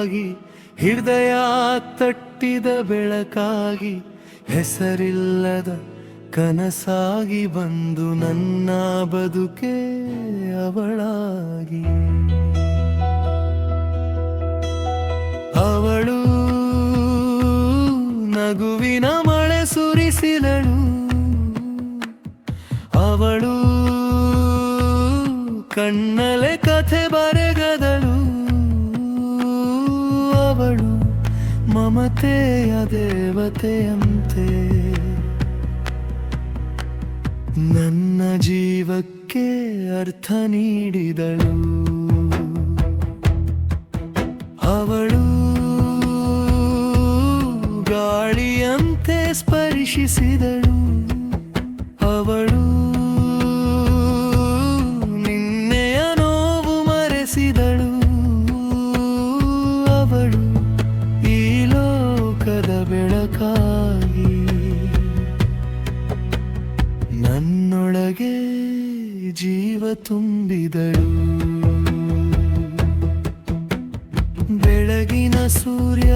ಹೃದಯ ತಟ್ಟಿದ ಬೆಳಕಾಗಿ, ಹೆಸರಿಲ್ಲದ ಕನಸಾಗಿ ಬಂದು ನನ್ನ ಬದುಕೆ ಅವಳಾಗಿ. ಅವಳು ನಗುವಿನ ಮಳೆ ಸುರಿಸಿದಳು ಅವಳು ಕಣ್ಣಲೆ ಕಥೆ ಬರೆಗದಳು. ಮಮತೆಯ ದೇವತೆಯಂತೆ. ನನ್ನ ಜೀವಕ್ಕೆ ಅರ್ಥ ನೀಡಿದಳು. ಅವಳು ಗಾಳಿಯಂತೆ ಸ್ಪರ್ಶಿಸಿದಳು. ಬೆಳಕಾಗಿ ನನ್ನೊಳಗೆ ಜೀವ ತುಂಬಿದಳು. ಬೆಳಗಿನ ಸೂರ್ಯ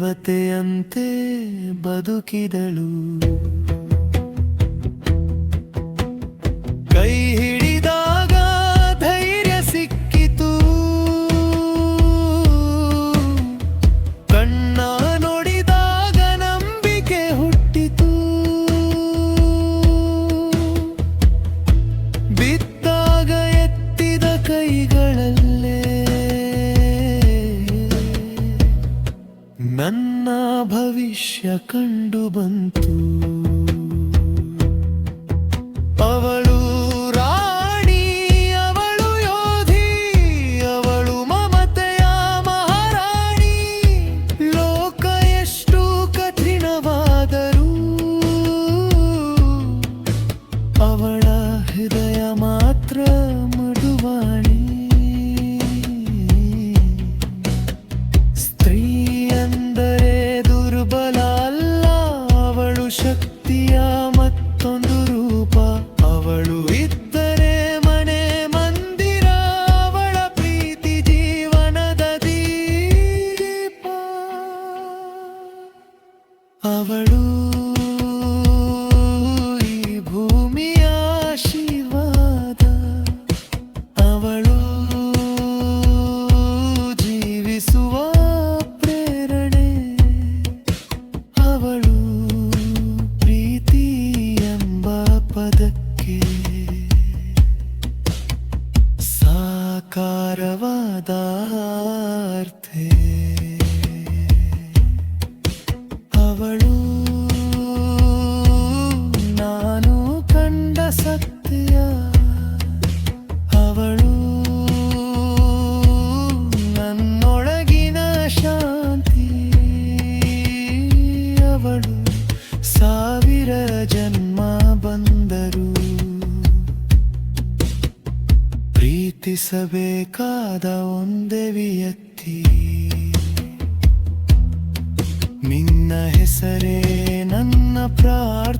ದೇವತೆಯಂತೆ ಬದುಕಿದಳು. ನನ್ನ ಭವಿಷ್ಯ ಕಂಡು ಬಂತು. ಅವಳು ರಾಣಿ, ಅವಳು ಯೋಧಿ, ಅವಳು ಮಮತೆಯ ಮಹಾರಾಣಿ. ಲೋಕ ಎಷ್ಟು ಕಠಿಣವಾದರೂ ಅವಳ ಹೃದಯ that ಪ್ರೀತಿಸಬೇಕಾದ ಒಂದೇ ನಿನ್ನ ಹೆಸರೇ ನನ್ನ ಪ್ರಾರ್ಥನೆ.